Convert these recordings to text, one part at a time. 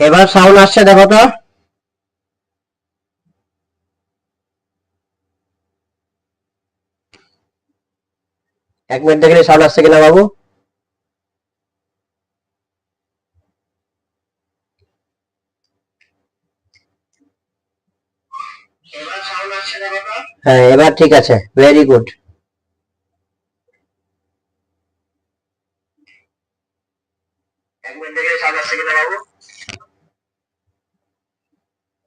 এবার সাউন্ড আসছে, দেখো তো। এক মিনিট দেখলে সাউন্ড আসছে কিনা বাবু? হ্যাঁ এবার ঠিক আছে। ভেরি গুড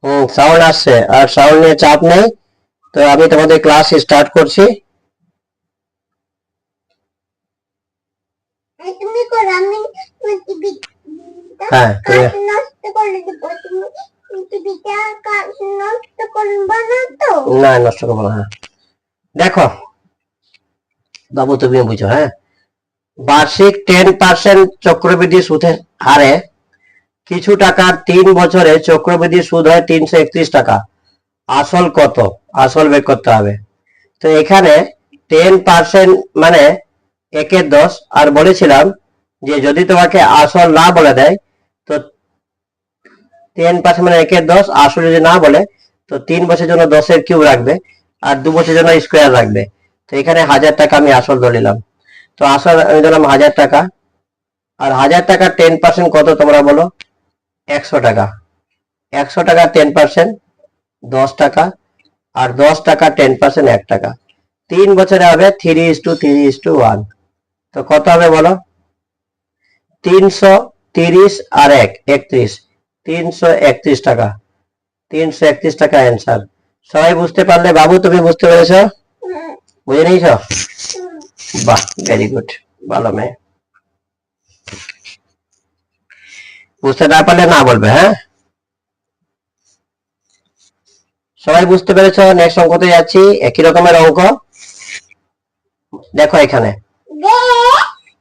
হুম সাউন্ড আসছে। আর সাউন্ড নিয়ে চাপ নেই। তো আমি তোমাদের ক্লাস স্টার্ট করছি। হ্যাঁ না, নষ্ট করব না হ্যাঁ। দেখো, বাবু তুমি বুঝো হ্যাঁ। বার্ষিক টেন পার্সেন্ট চক্রবৃদ্ধি সুদের হারে কিছু টাকার তিন বছরে চক্রবৃদ্ধি সুদ হয় তিনশো একত্রিশ টাকা। আসল কত? আসল বের করতে হবে। তো এখানে টেন পার্সেন্ট মানে একের দশ, আর বলেছিলাম যে যদি তোমাকে আসল না বলে দেয়, তো টেন পার্সেন্ট মানে একের দশ, আসল যদি না বলে, তো তিন বছরের জন্য দশের কিউব রাখবে, আর দু বছরের জন্য স্কোয়ার রাখবে। তো এখানে হাজার টাকা আমি আসল ধরলাম তো আসল আমি ধরলাম হাজার টাকা। আর হাজার টাকা টেন পার্সেন্ট কত তোমরা বলো? একশো টাকা। একশো টাকা টেন পার্সেন্ট দশ টাকা আর দশ টাকা টেন পার্সেন্ট এক টাকা। তিন বছরে হবে three is two three is two one তো কত হবে বলো? তিনশো তিরিশ আর এক একত্রিশ। তিনশো একত্রিশ টাকা। তিনশো একত্রিশ টাকা অ্যান্সার সবাই বুঝতে পারলে বাবু তুমি বুঝতে পেরেছ? বুঝে নিয়েছ। বাহ ভেরি গুড ভালো মেয়ে। বুঝতে না পারলে না বলবে হ্যাঁ? সবাই বুঝতে পেরেছ? নেক্সট অঙ্কতে যাচ্ছি। একই রকমের অঙ্ক। দেখো এখানে।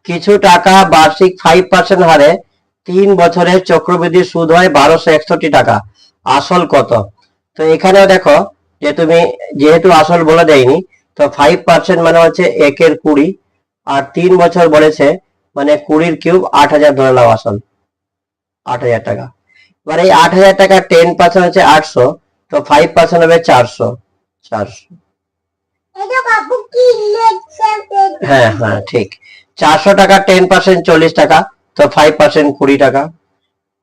কিছু টাকা বার্ষিক ফাইভ পার্সেন্ট হারে তিন বছরের চক্রবৃদ্ধি সুদ হয় বারোশো একষট্টি টাকা। আসল কত? তো এখানেও দেখো যে তুমি যেহেতু আসল বলে দেয়নি, তো ফাইভ পার্সেন্ট মানে হচ্ছে একের কুড়ি, আর তিন বছর বলেছে মানে কুড়ির কিউব আট হাজার ধরে নাও আসল। আট হাজার টাকা। এবার এই আট হাজার টাকা টেন পার্সেন্ট হচ্ছে আটশো তো ফাইভ পার্সেন্ট হবে চারশো। চারশো। হ্যাঁ হ্যাঁ ঠিক। চারশো টাকা টেন পার্সেন্ট চল্লিশ টাকা তো ফাইভ পার্সেন্ট কুড়ি টাকা।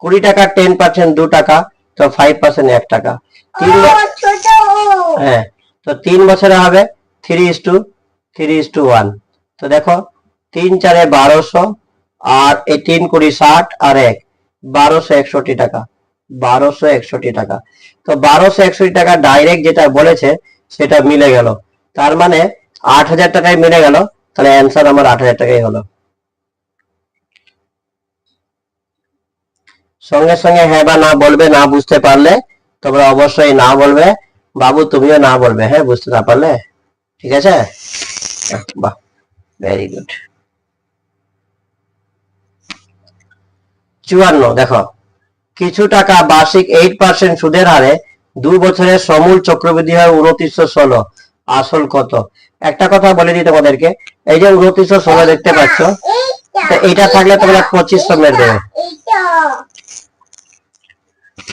কুড়ি টাকা টেন পার্সেন্ট দু টাকা তো ফাইভ পার্সেন্ট এক টাকা। তিন হ্যাঁ তো তিন বছরে হবে three is two three is two one তো দেখো তিন চারে বারোশো আর এই তিন কুড়ি ষাট আর এক। বারোশো একষট্টি টাকা। বারোশো একষট্টি টাকা। তো বারোশো একষট্টি টাকা ডাইরেক্ট যেটা বলেছে, সেটা মিলে গেল। তার মানে আট হাজার টাকায় মিলে গেল, তাহলে অ্যান্সার আমার আট হাজার টাকাই হলো। সঙ্গে সঙ্গে হ্যাঁ বা না বলবে, না বুঝতে পারলে তোমরা অবশ্যই না বলবে। বাবু, তুমিও না বলবে হ্যাঁ বুঝতে না পারলে? ঠিক আছে? বাহ ভেরি গুড চুয়ান্ন, দেখো। কিছু টাকা বার্ষিক এইট পার্সেন্ট সুদের হারে দু বছরের সমূল চক্রবৃদ্ধি হয় উনত্রিশশো ষোলো। আসল কত? একটা কথা বলে দিই তোমাদেরকে। এই যে উনত্রিশশো ষোলো দেখতে পাচ্ছ এটা থাকলে তোমরা পঁচিশশো মেরে দেবে।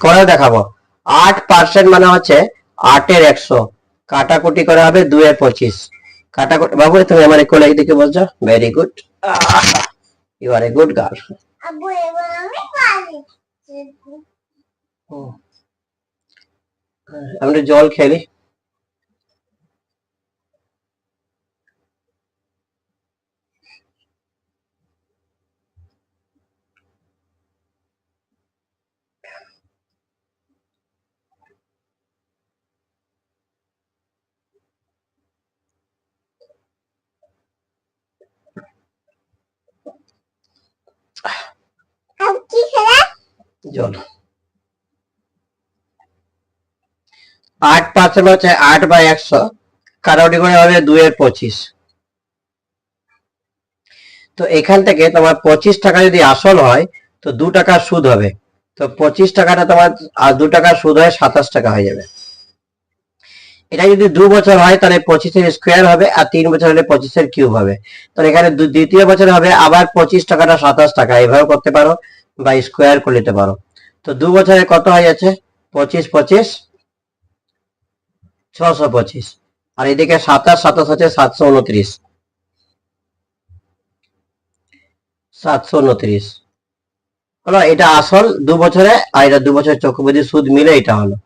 করে দেখাবো। আট পার্সেন্ট মানে হচ্ছে আটের একশো। কাটাকুটি করে হবে দুয়ের পঁচিশ। কাটাকুটি বাবু, তুমি আমার কোলে দিকে বলছো? Very good you are a good girl Abu এবার আমি পারি আমি একটু জল খেলি কি খেলা জল। আট পার্সেন্ট হচ্ছে আট বাই একশো। কাটাকুটি করে হবে দুয়ের পঁচিশ। তো এখান থেকে তোমার পঁচিশ টাকা যদি আসল হয়, তো দু টাকা সুদ হবে। তো পঁচিশ টাকাটা তোমার, আর দু টাকা সুদ হয় সাতাশ টাকা হয়ে যাবে। এটা যদি দু বছর হয়, তাহলে পঁচিশের স্কোয়ার হবে, আর তিন বছর হলে পঁচিশের কিউব হবে। তাহলে এখানে দ্বিতীয় বছর হবে, আবার পঁচিশ টাকাটা সাতাশ টাকা। এভাবে করতে পারো। বা স্কোয়ার করে নিতে পারো। তো দু বছরে কত হয়ে যাচ্ছে? পঁচিশ পঁচিশ, ছশো পঁচিশ। আর এদিকে সাতাশ সাতাশ হচ্ছে সাতশো উনত্রিশ। সাতশো উনত্রিশ। হলো, এটা আসল দু বছরে আর এটা দু বছরের চক্রবৃদ্ধি সুদ মিলে, এটা হলো।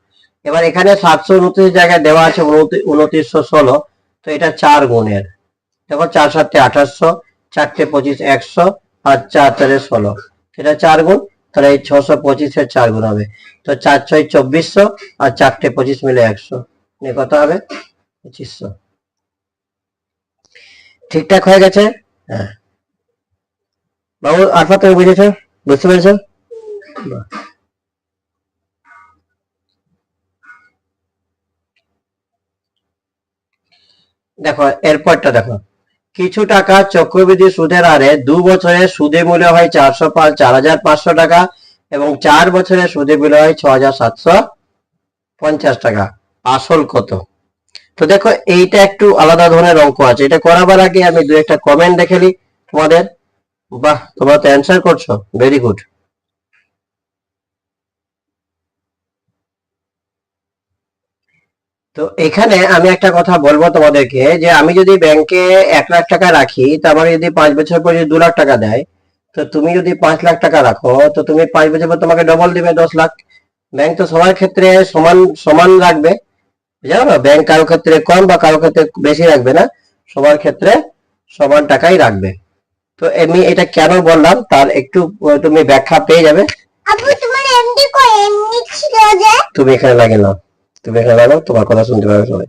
এবার এখানে সাতশো উনত্রিশ জায়গায় দেওয়া আছে উনত্রিশশো ষোলো। তো এটা চার গুণের। দেখো, চার সাতটে আঠাশশো, চারটে পঁচিশ একশো, আর চার চারে ষোলো। এটা চার গুণ, তাহলে এই ছশো পঁচিশের চার গুণ হবে। তো চার ছয় চব্বিশশো আর চারটে পঁচিশ মিলে একশো। নিয়ে কত হবে? পঁচিশশো। ঠিকঠাক হয়ে গেছে? হ্যাঁ। বাবু আলফা তুমি বুঝেছ? বুঝতে পেরেছ। দেখো, এরপরটা দেখো। কিছু টাকা চক্রবৃদ্ধি সুদের আরে দু বছরে সুদে মূল্য হয় চারশো পাঁচ, চার হাজার পাঁচশো টাকা এবং চার বছরে সুদে মূল্য হয় ছ হাজার সাতশো পঞ্চাশ টাকা। আসল কত? তো দেখো, এইটা একটু আলাদা ধরনের অঙ্ক আছে। এটা করাবার আগে আমি দু একটা কমেন্ট দেখে নিই তোমাদের। বাহ, তোমরা তো অ্যান্সার করছ। ভেরি গুড তো এখানে আমি একটা কথা বলব তোমাদেরকে যে আমি যদি ব্যাংকে এক লাখ টাকা রাখি তো আমার যদি পাঁচ বছর পর যদি দু লাখ টাকা দেয় তো তুমি যদি পাঁচ লাখ টাকা রাখো তো তুমি পাঁচ বছর পর তোমাকে ডবল দিবে দশ লাখ। ব্যাংক তো সবার ক্ষেত্রে সমান সমান রাখবে। জানো না ব্যাংক কারও ক্ষেত্রে কম বা কারও ক্ষেত্রে বেশি রাখবে না সবার ক্ষেত্রে সমান টাকাই রাখবে। তো আমি এটা কেন বললাম তার একটু তুমি ব্যাখ্যা পেয়ে যাবে। তুমি এখানে লাগিয়ে নাও। তুমি এখানে লাগাও তোমার কথা শুনতে পাবে সবাই।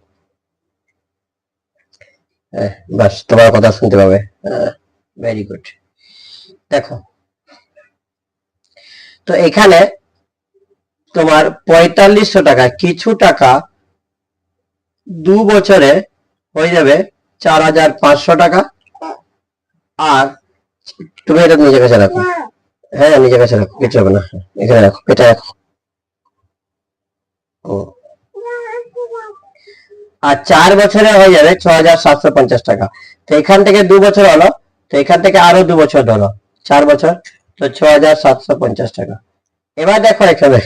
হ্যাঁ বাস, তোমার কথা শুনতে পাবে। ভেরি গুড দেখো, তো এখানে তোমার পঁয়তাল্লিশশো টাকা, কিছু টাকা দু বছরে হয়ে যাবে চার হাজার পাঁচশো টাকা। আর তুমি এটা নিজের কাছে রাখো। হ্যাঁ নিজের কাছে রাখো, কিছু হবে না। এখানে রাখো, এটা রাখো। ও আর চার বছরে হয়ে যাবে ছ হাজার সাতশো পঞ্চাশ টাকা। তো এখান থেকে দু বছর হলো, তো এখান থেকে আরও দু বছর ধরো চার বছর, তো ছ হাজার সাতশো পঞ্চাশ টাকা। এবার দেখো এখানে,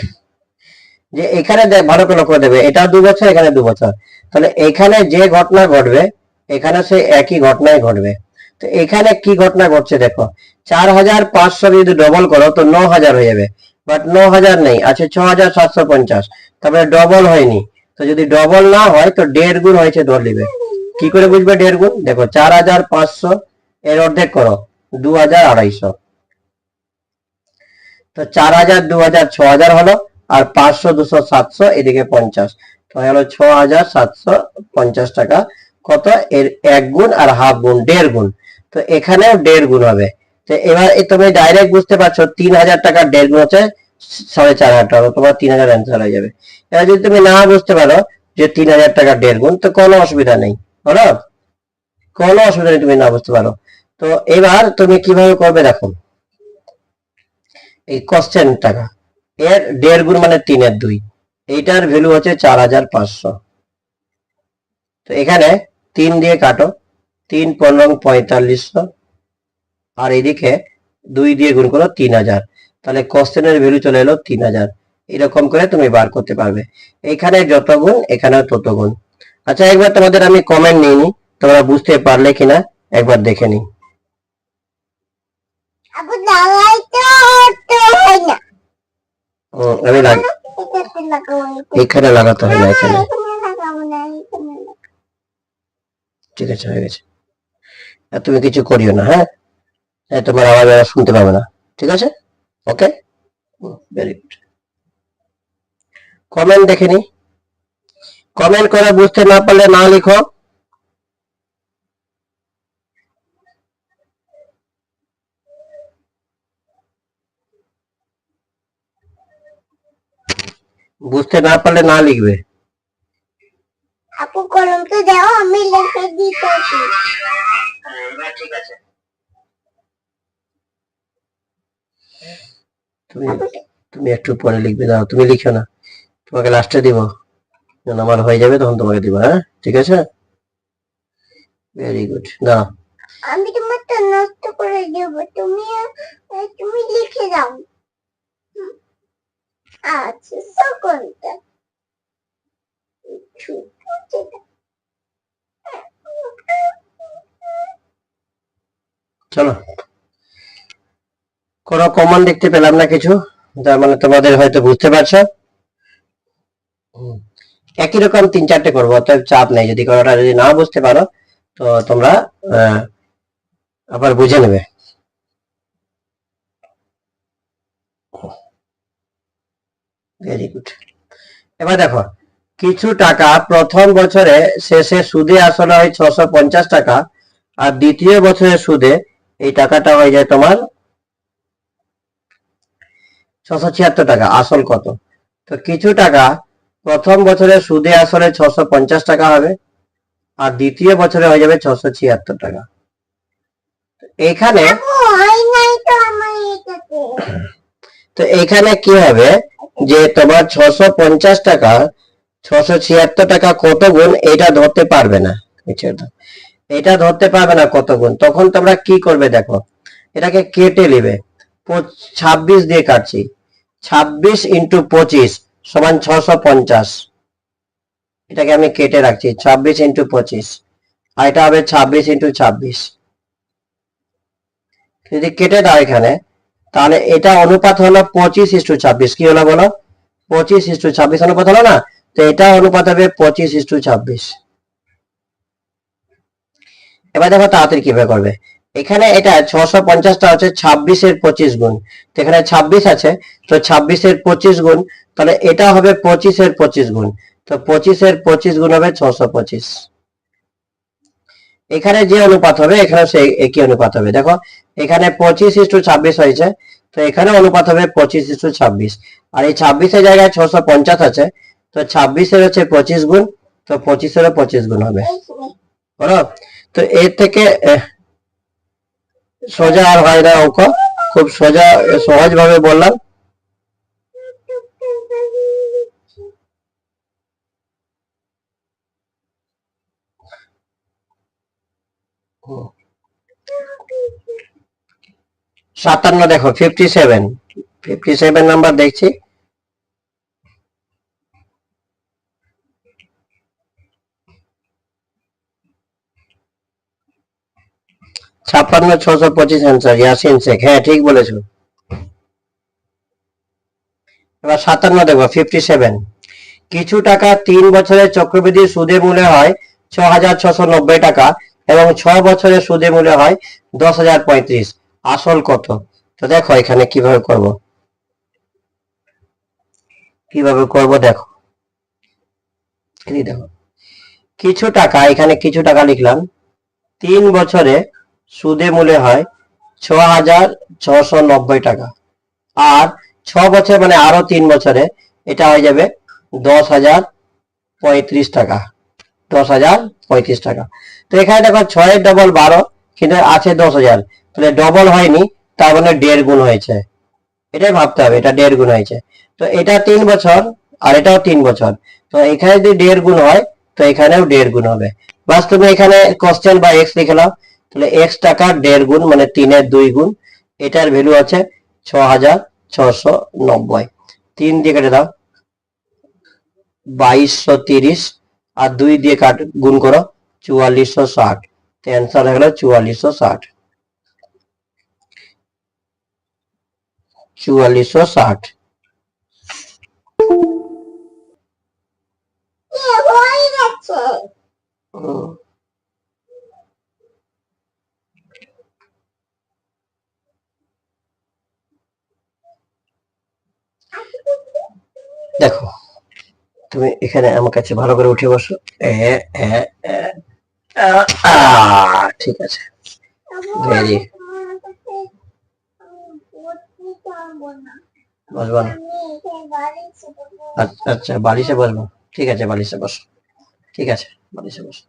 যে এখানে ভালো করে লক্ষ্য দেবে এটা দু বছর, এখানে দু বছর। তাহলে এখানে যে ঘটনা ঘটবে, এখানে সেই একই ঘটনাই ঘটবে। তো এখানে কি ঘটনা ঘটছে দেখো, চার হাজার পাঁচশো যদি ডবল করো, তো ন হাজার হয়ে যাবে। বাট ন হাজার নেই, আছে ছ হাজার সাতশো পঞ্চাশ, তারপরে ডবল হয়নি। তো যদি ডবল না হয়, তো দেড় গুণ হয়েছে ধর নিবে কি করে বুঝবে দেড় গুণ? দেখো, চার হাজার পাঁচশো, এর অর্ধেক করো, দু হাজার আড়াইশো। তো চার হাজার, দু হাজার, ছ হাজার হলো, আর পাঁচশো, দুশো, সাতশো, এদিকে পঞ্চাশ। তো হলো ছ হাজার, সাতশো, পঞ্চাশ টাকা। কত? এর এক গুণ আর হাফ গুণ, দেড় গুণ। তো এখানে দেড় গুণ হবে। তো এবার তুমি ডাইরেক্ট বুঝতে পারছ, তিন হাজার টাকার দেড় গুণ হচ্ছে সাড়ে চার হাজার টাকা তোমার তিন হাজার অ্যান্সার হয়ে যাবে। এবার যদি তুমি না বুঝতে পারো যে তিন হাজার টাকা দেড় গুণ, তো কোনো অসুবিধা নেই বলো কোনো অসুবিধা নেই তুমি না বুঝতে পারো। তো এবার তুমি কীভাবে করবে দেখো। এই কোশ্চেন টাকা, এর দেড় গুণ মানে তিনের দুই, এইটার ভ্যালু হচ্ছে চার হাজার পাঁচশো। তো এখানে তিন দিয়ে কাটো, তিন পনেরো পঁয়তাল্লিশশো, আর এদিকে দুই দিয়ে গুণ করো তিন হাজার। তাহলে কোশ্চেনের ভ্যালু চলে এলো তিন হাজার। এরকম করে তুমি বার করতে পারবে। এখানে যত গুণ এখানে তত গুণ আচ্ছা একবার তোমাদের আমি কমেন্ট নিইনি তোমরা বুঝতে পারলে কিনা একবার দেখে না। আমি এখানে লাগাতে হয় না এখানে। ঠিক আছে হয়ে গেছে। আর তুমি কিছু করিও না হ্যাঁ? হ্যাঁ তোমার আওয়াজ শুনতে পাবে না। ঠিক আছে? ওকে ভেরি গুড কমেন্ট দেখে নি। কমেন্ট করে বুঝতে না পারলে না লিখো। বুঝতে না পারলে না লিখবে। আপু কলম তো দাও আমি লিখে দিতেছি ঠিক আছে। তুমি তুমি একটু পরে লিখবে দাও তুমি লিখো না। তোমাকে লাস্টে দিব। যখন আমার হয়ে যাবে তখন তোমাকে দিব হ্যাঁ? ঠিক আছে? ভেরি গুড দাও আমি তোমার তো নষ্ট করে দেবো তুমি তুমি লিখে দাও। আচ্ছা সকলটা চলো। কোনো কমন দেখতে পেলাম না কিছু, তার মানে তোমাদের হয়তো বুঝতে পারছ। একই রকম তিন চারটে করব, অতএব চাপ নেই, যদি কোনোটা যদি না বুঝতে পারো, তো তোমরা আবার বুঝে নেবে। ভেরি গুড এবার দেখো, কিছু টাকা প্রথম বছরে শেষে সুদে আসলে হয় ছশো টাকা, আর দ্বিতীয় বছরের সুদে এই টাকাটা হয়ে যায় তোমার ছশো ছিয়াত্তর টাকা, আসল কত? তো কিছু টাকা প্রথম বছরে সুদে আসলে ছশো পঞ্চাশ টাকা হবে, আর দ্বিতীয় বছরে হয়ে যাবে ছশো ছিয়াত্তর টাকা। এখানে তো এখানে কি হবে যে তোমার ছশো পঞ্চাশ টাকা, ছশো ছিয়াত্তর টাকা কত গুণ এটা ধরতে পারবে না? এটা ধরতে পারবে না কত গুণ। তখন তোমরা কি করবে দেখো, এটাকে কেটে নেবে। ছাব্বিশ দিয়ে কাটছি। ছাব্বিশ ইন্টু পঁচিশ সমান ছশো পঞ্চাশ। এটাকে আমি কেটে রাখছি, ছাব্বিশ ইন্টু পঁচিশ। আর এটা হবে ছাব্বিশ ইন্টু যদি কেটে দাও এখানে, তাহলে এটা অনুপাত হলো পঁচিশ ইস্টু ছাব্বিশ। কি হলো বলো? পঁচিশ ইস্টু ছাব্বিশ অনুপাত হলো না? তো এটা অনুপাত হবে পঁচিশ ইস্টু ছাব্বিশ। এবার দেখো তাড়াতাড়ি কীভাবে করবে। এখানে এটা ছশো পঞ্চাশটা হচ্ছে ছাব্বিশের পঁচিশ গুণ। তো এখানে ছাব্বিশ আছে, তো ছাব্বিশের পঁচিশ গুণ, তাহলে এটা হবে পঁচিশের পঁচিশ গুণ। তো পঁচিশের পঁচিশ গুণ হবে ছশো পঁচিশ। এখানে যে অনুপাত হবে এখানে সেই একই অনুপাত হবে। দেখো, এখানে পঁচিশ ইস্টু ছাব্বিশ হয়েছে, তো এখানে অনুপাত হবে পঁচিশ ইস্টু ছাব্বিশ। আর এই ছাব্বিশের জায়গায় ছশো পঞ্চাশ আছে, তো ছাব্বিশের হচ্ছে পঁচিশ গুণ, তো পঁচিশেরও পঁচিশ গুণ হবে। বলো? তো এর থেকে সোজা আর হয় না অঙ্ক। খুব সোজা সহজ ভাবে বললাম। সাতান্ন দেখো fifty seven fifty seven number দেখছি। ছাপ্পান্ন ছশো পঁচিশ অ্যান্সার ইয়াসিন শেখ। হ্যাঁ ঠিক বলেছ। এবার সাতান্ন দেখো ফিফটি সেভেন কিছু টাকা তিন বছরের চক্রবৃদ্ধি সুদে মূল্যে হয় ছ হাজার ছশো নব্বই টাকা এবং ছ বছরের সুদে মূল্যে হয় দশ হাজার পঁয়ত্রিশ। আসল কত? তো দেখো এখানে কীভাবে করব। কীভাবে করব দেখো। দেখো। কিছু টাকা, এখানে কিছু টাকা লিখলাম। তিন বছরে সুদে মূল্যে হয় ছ হাজার ছশো নব্বই টাকা। আর ছ বছর মানে আরও তিন বছরে এটা হয়ে যাবে দশ হাজার পঁয়ত্রিশ টাকা। দশ হাজার পঁয়ত্রিশ টাকা। তো এখানে দেখো ছয়ের ডবল বারো, কিন্তু আছে দশ হাজার তাহলে ডবল হয়নি, তার মানে দেড় গুণ হয়েছে। এটাই ভাবতে হবে, এটা দেড় গুণ হয়েছে। তো এটা তিন বছর, আর এটাও তিন বছর। তো এখানে যদি দেড় গুণ হয়, তো এখানেও দেড় গুণ হবে। বাস তুমি এখানে কোশ্চেন বা এক্স লিখে তাহলে এক্স টাকা দেড় গুণ মানে তিনের দুই গুণ এটার ভ্যালু আছে ছ হাজার ছশো নব্বই। তিন দিয়ে কেটে দাও বাইশশো তিরিশ আর দুই দিয়ে কাট গুণ করো চুয়াল্লিশশো ষাট। তো অ্যান্সার হয়ে গেল চুয়াল্লিশশো ষাট। চুয়াল্লিশশো ষাট। এ হুম। দেখো, তুমি এখানে আমার কাছে ভালো করে উঠে বসো। ঠিক আছে। না বসবো না? আচ্ছা বালিশে বসবো। ঠিক আছে, বালিশে বসো। ঠিক আছে, বালিশে বসো।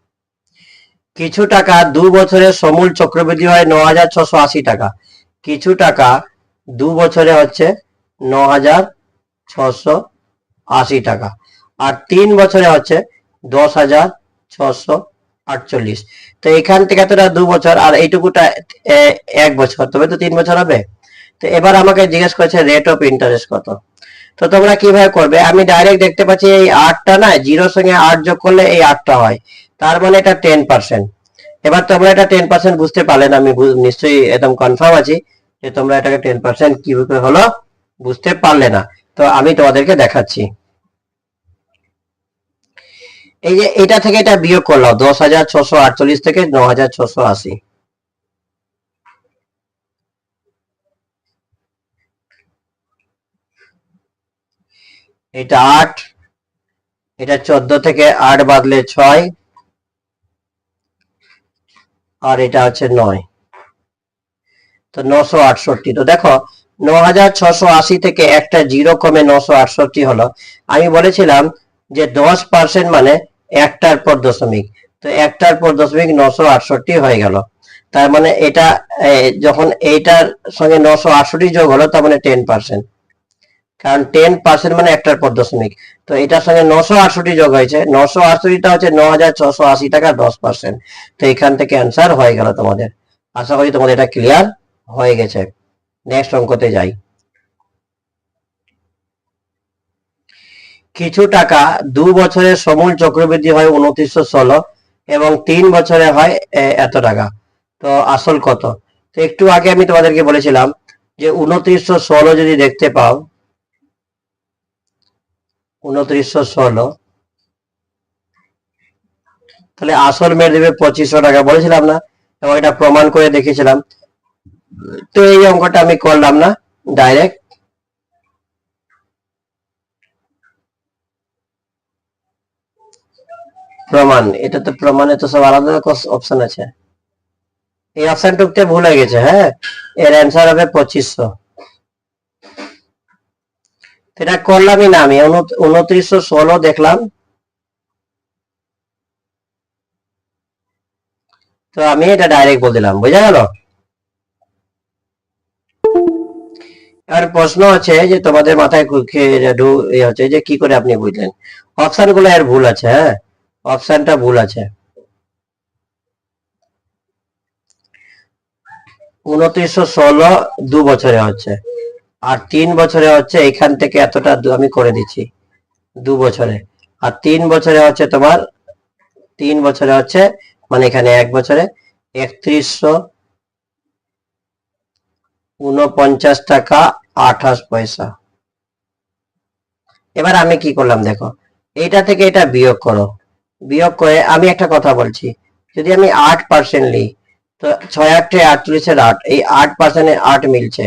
কিছু টাকা দু বছরে সমূল চক্রবৃদ্ধি হয় ন হাজার ছশো আশি টাকা। কিছু টাকা দু বছরে হচ্ছে ন হাজার ছশো আশি টাকা। আর তিন বছরে হচ্ছে দশ হাজার ছশো আটচল্লিশ। তো এখান থেকে তোরা দু বছর, আর এইটুকুটা এক বছর। তবে তো তিন বছর হবে। তো এবার আমাকে জিজ্ঞেস করেছে রেট অফ ইন্টারেস্ট কত? তো তোমরা কীভাবে করবে? আমি ডাইরেক্ট দেখতে পাচ্ছি, এই আটটা না, জিরোর সঙ্গে আট যোগ করলে এই আটটা হয়। তার মানে এটা টেন পার্সেন্ট এবার তোমরা এটা টেন পার্সেন্ট বুঝতে পারলে না, আমি নিশ্চয়ই একদম কনফার্ম আছি যে তোমরা এটাকে টেন পার্সেন্ট কীভাবে হলো বুঝতে পারলে না। তো আমি তোমাদেরকে দেখাচ্ছি। এই যে এটা থেকে এটা বিয়োগ করলাম, দশ হাজার ছশো আটচল্লিশ থেকে ন হাজার ছশো আশি। এটা আট, এটা চোদ্দ থেকে আট বাদলে ছয়, আর এটা হচ্ছে নয়। তো নশো আটষট্টি। তো দেখো ন হাজার ছশো আশি থেকে একটা জিরো কমে নশো আটষট্টি হলো। আমি বলেছিলাম যে দশ পার্সেন্ট মানে একটার পর দশমিক। তো একটার পর দশমিক নশো আটষট্টি হয়ে গেল। তার মানে এটা যখন এইটার সঙ্গে নশো আটষট্টি যোগ হলো, তার মানে টেন পার্সেন্ট কারণ টেন পার্সেন্ট মানে একটার পর দশমিক। তো এটার সঙ্গে নশো আটষট্টি যোগ হয়েছে। নশো আটষট্টিটা হচ্ছে ন হাজার ছশো আশি টাকা দশ পার্সেন্ট তো এখান থেকে অ্যান্সার হয়ে গেল তোমাদের। আশা করি তোমাদের এটা ক্লিয়ার হয়ে গেছে। নেক্সট অঙ্কতে যাই। কিছু টাকা দু বছরের সমূল চক্রবৃদ্ধি হয় উনত্রিশশো ষোলো এবং তিন বছরে হয় এত টাকা। তো আসল কত? তো একটু আগে আমি তোমাদেরকে বলেছিলাম যে উনত্রিশশো ষোলো যদি দেখতে পাও, উনত্রিশশো ষোলো, তাহলে আসল মেরে দেবে পঁচিশশো টাকা। বলেছিলাম না, এবং এটা প্রমাণ করে দেখিয়েছিলাম তো এই অঙ্কটা আমি করলাম না ডাইরেক্ট প্রমাণ, এটা তো প্রমাণে তো সব আলাদা অপশন আছে। এই অপশন টুকতে ভুল গেছে হ্যাঁ? এর অ্যান্সার হবে পঁচিশশো। এটা করলামই না আমি উনত্রিশশো ষোলো দেখলাম। তো আমি এটা ডাইরেক্ট বলে দিলাম, বোঝা গেল? এবার প্রশ্ন আছে যে তোমাদের মাথায় হচ্ছে যে কি করে আপনি বুঝলেন? অপশনগুলো এর ভুল আছে হ্যাঁ? অপশনটা ভুল আছে। উনত্রিশশো ষোলো দু বছরে হচ্ছে। আর তিন বছরে হচ্ছে এখান থেকে এতটা আমি করে দিচ্ছি। দু বছরে। আর তিন বছরে হচ্ছে তোমার, তিন বছরে হচ্ছে মানে এখানে এক বছরে, একত্রিশশো উনপঞ্চাশ টাকা আঠাশ পয়সা। এবার আমি কি করলাম দেখো, এইটা থেকে এটা বিয়োগ করো। বিয়োগ করে আমি একটা কথা বলছি, যদি আমি আট পার্সেন্ট নিই, তো ছয় আটে আটচল্লিশের আট, এই আট পার্সেন্টে আট মিলছে,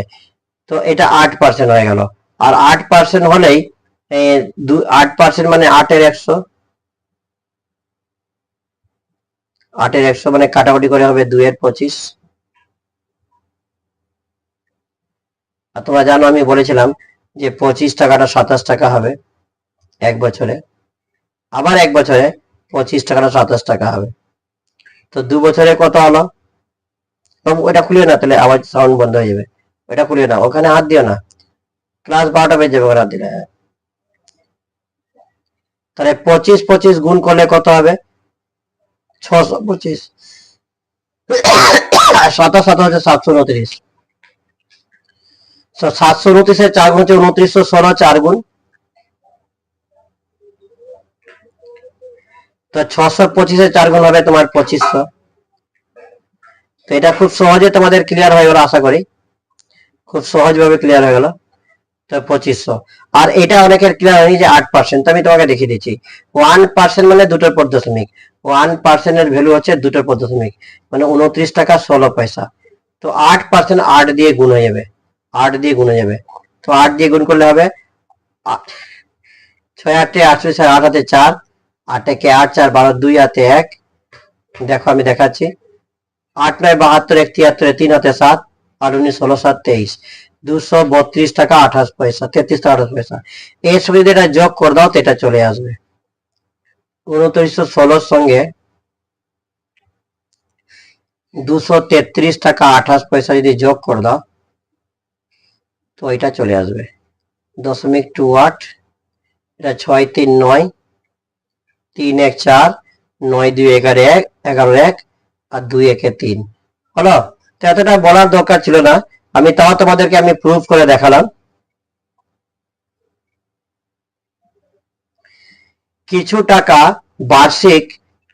তো এটা আট পার্সেন্ট হয়ে গেল। আর আট পার্সেন্ট হলেই আট পার্সেন্ট মানে আটের একশো। আটের একশো মানে কাটাকুটি করে হবে দুইয়ের পঁচিশ। তোমরা জানো, আমি বলেছিলাম যে পঁচিশ টাকাটা সাতাশ টাকা হবে এক বছরে। আবার এক বছরে পঁচিশ টাকাটা সাতাশ টাকা হবে। তো দু বছরে কত হলো? ওটা খুলিও না তাহলে আওয়াজ সাউন্ড বন্ধ হয়ে যাবে। ওটা খুলিও না, ওখানে হাত দিও না। ক্লাস বারোটা বেজে যাবে ওখানে হাত দিলে। তাহলে পঁচিশ পঁচিশ গুণ করলে কত হবে? ছশো পঁচিশ। সাতাশ শত হচ্ছে সাতশো উনত্রিশ সাতশো উনত্রিশের চার গুণ হচ্ছে উনত্রিশশো ষোলো, চার গুণ। তো ছশো পঁচিশের চার গুণ হবে তোমার পঁচিশশো। তো এটা খুব সহজে তোমাদের ক্লিয়ার হয়ে গেল, আশা করি। খুব সহজভাবে ক্লিয়ার হয়ে গেল। তো পঁচিশশো। আর এটা অনেকের ক্লিয়ার হয়নি যে আট পার্সেন্ট আমি তোমাকে দেখিয়ে দিচ্ছি। ওয়ান পার্সেন্ট মানে দুটোর পর দশমিক। ওয়ান পার্সেন্টের ভ্যালু হচ্ছে দুটোর পর মানে উনত্রিশ টাকা ষোলো পয়সা। তো আট পার্সেন্ট আট দিয়ে গুণ হয়ে যাবে। আট দিয়ে গুণ যাবে। তো আট দিয়ে গুণ করলে হবে ছয় আটে আটচল্লিশ আর আট হাতে চার, আট একে আট চার, বারো দুই হাতে এক। দেখো আমি দেখাচ্ছি। আট নয় বাহাত্তর, এক তিয়াত্তর, তিন হাতে সাত আর উনিশ, ষোলো, সাত, তেইশ। দুশো বত্রিশ টাকা আঠাশ পয়সা, তেত্রিশ টাকা আঠাশ পয়সা। এর সঙ্গে যদি এটা যোগ করে দাও তো এটা চলে আসবে। উনত্রিশশো ষোলোর সঙ্গে দুশো তেত্রিশ টাকা আঠাশ পয়সা যদি যোগ করে দাও তো এটা চলে আসবে। দশমিক টু আট, এটা ছয় তিন নয়, তিন এক চার, নয় দুই এগারো এক এগারো এক, আর দুই একে তিন। হলো? তো এতটা বলার দরকার ছিল না। আমি তাও তোমাদেরকে আমি প্রুফ করে দেখালাম। কিছু টাকা বার্ষিক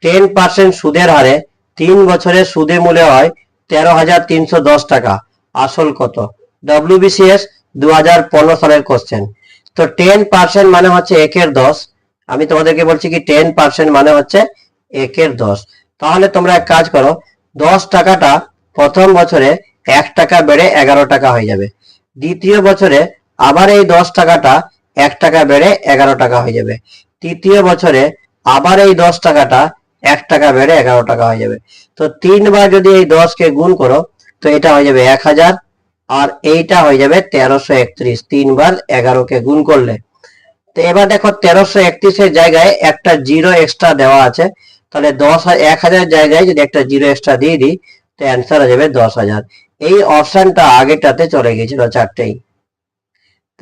টেন পার্সেন্ট সুদের হারে তিন বছরের সুদে মূল্য হয় তেরো হাজার তিনশো দশ টাকা। আসল কত? ডব্লিউবিসিএস দু পনেরো সালের কোশ্চেন তো টেন পার্সেন্ট মানে হচ্ছে একের দশ। আমি তোমাদেরকে বলছি কি টেন পার্সেন্ট মানে হচ্ছে একের দশ। তাহলে তোমরা এক কাজ করো, দশ টাকাটা প্রথম বছরে এক টাকা বেড়ে এগারো টাকা হয়ে যাবে। দ্বিতীয় বছরে আবার এই দশ টাকাটা এক টাকা বেড়ে এগারো টাকা হয়ে যাবে। তৃতীয় বছরে আবার এই দশ টাকাটা এক টাকা বেড়ে এগারো টাকা হয়ে যাবে। তো তিনবার যদি এই দশকে গুণ করো, তো এটা হয়ে যাবে এক হাজার আর এইটা হয়ে যাবে তেরোশো একত্রিশ। তিনবার এগারোকে গুণ করলে। তো এবার দেখো তেরোশো একত্রিশের জায়গায় একটা জিরো এক্সট্রা দেওয়া আছে। তাহলে দশ এক হাজার জায়গায় যদি একটা জিরো এক্সট্রা দিয়ে দিই তো অ্যান্সার হয়ে যাবে দশ হাজার। এই অপশনটা আগেটাতে চলে গেছিল চারটেই।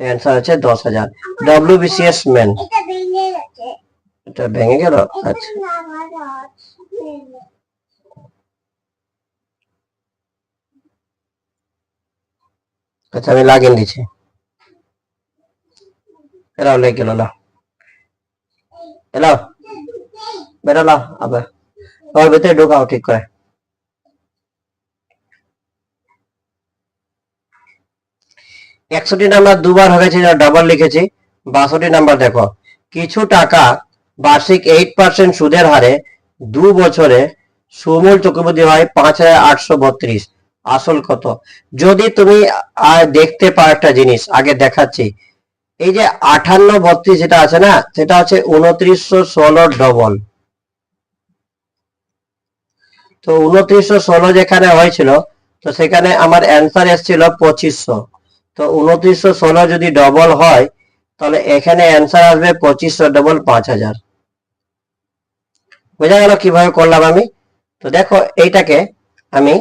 তো অ্যান্সার হচ্ছে দশ হাজার। ডব্লিউবিসিএস এটা ভেঙে গেছে। এটা ভেঙে গেল? আচ্ছা লাগানো আছে আচ্ছা আমি লাগিয়ে দিচ্ছি এলাও লেগে গেল লাও এলাও বেরোলাও আবার। ওর ভিতরে ঢোকাও, ঠিক করে। একষট্টি নাম্বার দুবার হয়েছে ডাবল লিখেছি, বাষট্টি নাম্বার দেখো। কিছু টাকা বার্ষিক এইট পার্সেন্ট সুদের হারে দু বছরে সুমূল চক্রবৃদ্ধি হয় পাঁচ হাজার আটশো বত্রিশ। আসল কত? যদি তুমি দেখতে পাও একটা জিনিস, আগে দেখাচ্ছি। এই যে আঠান্ন বত্রিশ যেটা আছে না, সেটা হচ্ছে উনত্রিশশো ষোলো ডবল। তো উনত্রিশশো ষোলো যেখানে হয়েছিল, তো সেখানে আমার অ্যান্সার এসেছিল পঁচিশশো। তো উনত্রিশশো ষোলো যদি ডবল হয়, তাহলে এখানে অ্যান্সার আসবে পঁচিশশো ডবল পাঁচ হাজার। বোঝা গেল কীভাবে করলাম আমি? তো দেখো, এইটাকে আমি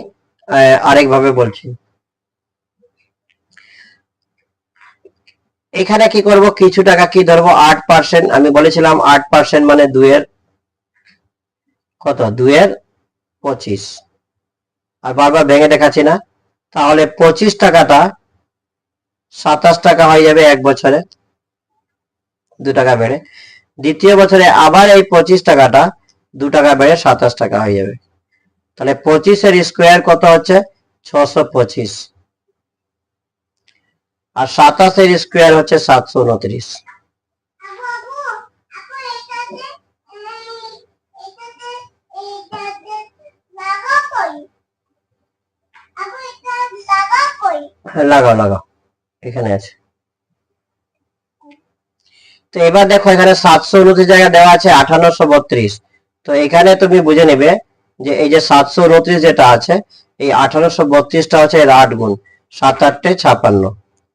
আরেকভাবে বলছি। এখানে কি করব? কিছু টাকা কি ধরবো? আট পার্সেন্ট আমি বলেছিলাম আট পার্সেন্ট মানে দুয়ের কত? দুয়ের পঁচিশ। আর বারবার ভেঙে দেখাচ্ছি না। তাহলে পঁচিশ টাকাটা সাতাশ টাকা হয়ে যাবে এক বছরে। দু টাকা বেড়ে। দ্বিতীয় বছরে আবার এই পঁচিশ টাকাটা দু টাকা বেড়ে সাতাশ টাকা হয়ে যাবে। তাহলে পঁচিশের স্কোয়ার কত হচ্ছে? ছশো পঁচিশ। আর সাতাশের স্কোয়ার হচ্ছে সাতশো উনত্রিশ। লাগাও লাগাও। এখানে আছে। তো এবার দেখো এখানে সাতশো উনত্রিশ জায়গা দেওয়া আছে আঠান্নশো বত্রিশ। তো এখানে তুমি বুঝে নেবে যে এই যে সাতশো উনত্রিশ যেটা আছে, এই আঠারোশো বত্রিশটা হচ্ছে এর আট গুণ, সাত আটটে ছাপান্ন।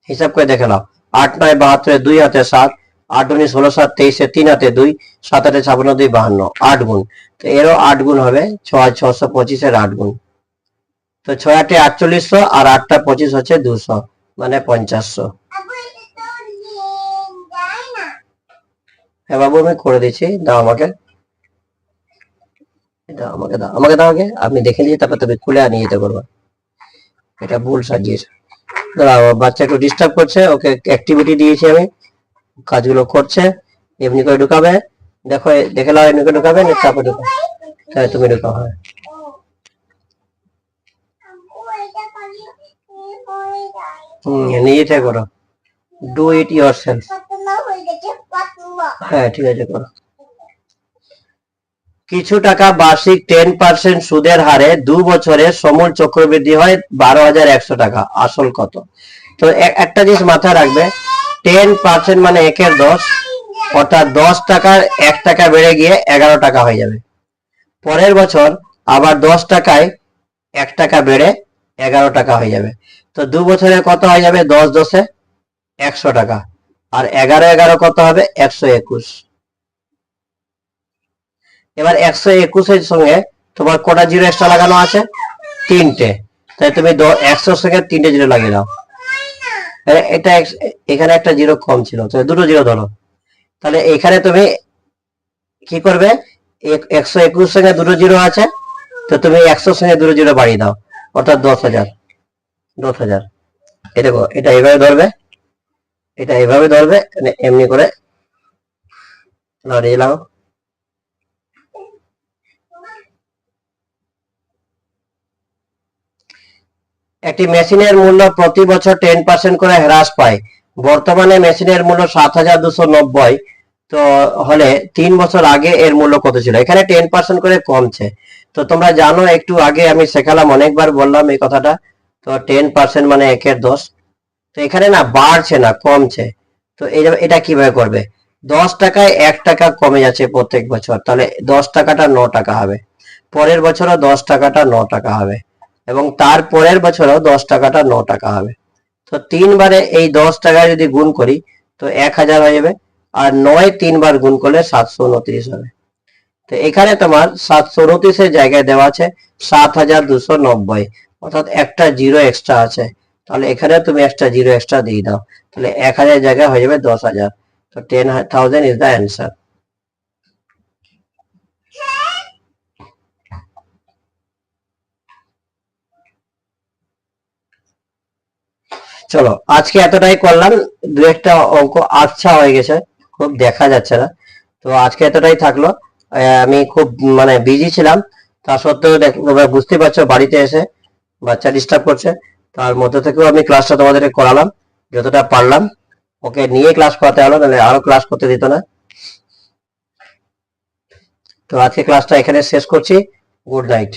হিসাব করে দেখে নাও, আট নয় বাহাত্তরে দুই হাতে সাত, আট উনিশ ষোলো সাত তেইশে তিন হাতে দুই, সাত আটে ছাপান্ন দুই বাহান্ন, আট গুণ। তো এরও আট গুণ হবে, ছয় ছশো পঁচিশের আট গুণ। তো ছয় আটে আটচল্লিশশো আর আটটা পঁচিশ হচ্ছে দুশো মানে পঞ্চাশশো। হ্যাঁ বাবু, আমি করে দিচ্ছি, দাও আমাকে। দাও, আমাকে দাও আমাকে দাও আগে। আমি দেখে নিয়ে তারপর তুমি খুলে আনিয়ে যেতে করব এটা ভুল সাজিয়েছে। দাঁড়াও বাচ্চা একটু ডিস্টার্ব করছে, ওকে অ্যাক্টিভিটি দিয়েছি আমি। কাজগুলো করছে, এমনি করে ঢুকাবে। দেখো, দেখে নাও এমনি করে ঢুকাবে, না তারপর ঢুকাবে তাহলে তুমি ঢুকাও হ্যাঁ। এটা নিজে করো। ডু ইট ইয়োর সেলফ হ্যাঁ ঠিক আছে, করো। কিছু টাকা বার্ষিক টেন পার্সেন্ট সুদের হারে দু বছরে সমূল চক্রবৃদ্ধি হয় বারো হাজার একশো টাকা। আসল কত? তো একটা জিনিস মাথায় রাখবে টেন পার্সেন্ট মানে একের দশ, অর্থাৎ দশ টাকার এক টাকা বেড়ে গিয়ে এগারো টাকা হয়ে যাবে। পরের বছর আবার দশ টাকায় এক টাকা বেড়ে এগারো টাকা হয়ে যাবে। তো দু বছরে কত হয়ে যাবে? দশ দশে একশো টাকা। আর এগারো এগারো কত হবে? একশো একুশ। এবার একশো একুশের সঙ্গে তোমার কটা জিরো এক্সট্রা লাগানো আছে? তিনটে। তাই তুমি একশোর সঙ্গে তিনটে জিরো লাগিয়ে দাও। এ- এটা এখানে একটা জিরো কম ছিল তো দুটো জিরো ধরো। তাহলে এখানে তুমি কি করবে? এক- একশো একুশ সঙ্গে দুটো জিরো আছে, তো তুমি একশোর সঙ্গে দুটো জিরো বাড়িয়ে দাও। অর্থাৎ দশ হাজার। দশ হাজার। এই দেখো, এটা এভাবে ধরবে। এটা এভাবে ধরবে মানে এমনি করে লড়িয়ে একটি মেশিনের মূল্য প্রতি বছর টেন পার্সেন্ট করে হ্রাস পায়। বর্তমানে মেশিনের মূল্য সাত হাজার দুশো নব্বই, তো হলে তিন বছর আগে এর মূল্য কত ছিল? এখানে টেন পার্সেন্ট করে কমছে। তো তোমরা জানো, একটু আগে আমি শেখালাম, অনেকবার বললাম এই কথাটা। তো টেন পার্সেন্ট মানে একের দশ। তো এখানে না বাড়ছে না, কমছে। তো এটা কীভাবে করবে? দশ টাকায় এক টাকা কমে যাচ্ছে প্রত্যেক বছর। তাহলে দশ টাকাটা ন টাকা হবে। পরের বছরও দশ টাকাটা ন টাকা হবে। এবং তার পরের বছরও দশ টাকাটা ন টাকা হবে। তো তিনবারে এই দশ টাকা যদি গুণ করি, তো এক হাজার হয়ে যাবে। আর নয় তিনবার গুণ করলে সাতশো উনত্রিশ হবে। তো এখানে তোমার সাতশো উনত্রিশের জায়গায় দেওয়া আছে সাত হাজার দুশো নব্বই। অর্থাৎ একটা জিরো এক্সট্রা আছে। তাহলে এখানে তুমি একটা জিরো এক্সট্রা দিয়ে দাও। তাহলে এক হাজার জায়গায় হয়ে যাবে দশ হাজার। তো ten thousand is the answer চলো, আজকে এতটাই করলাম দু একটা অঙ্ক আচ্ছা হয়ে গেছে, খুব দেখা যাচ্ছে না। তো আজকে এতটাই থাকল আমি খুব মানে বিজি ছিলাম, তা সত্ত্বেও তোমরা বুঝতে পারছ বাড়িতে এসে বাচ্চা ডিস্টার্ব করছে, তার মধ্যে থেকেও আমি ক্লাসটা তোমাদেরকে করালাম, যতটা পারলাম। ওকে নিয়ে ক্লাস করাতে হলো, নাহলে আরও ক্লাস করতে দিত না। তো আজকে ক্লাসটা এখানে শেষ করছি গুড নাইট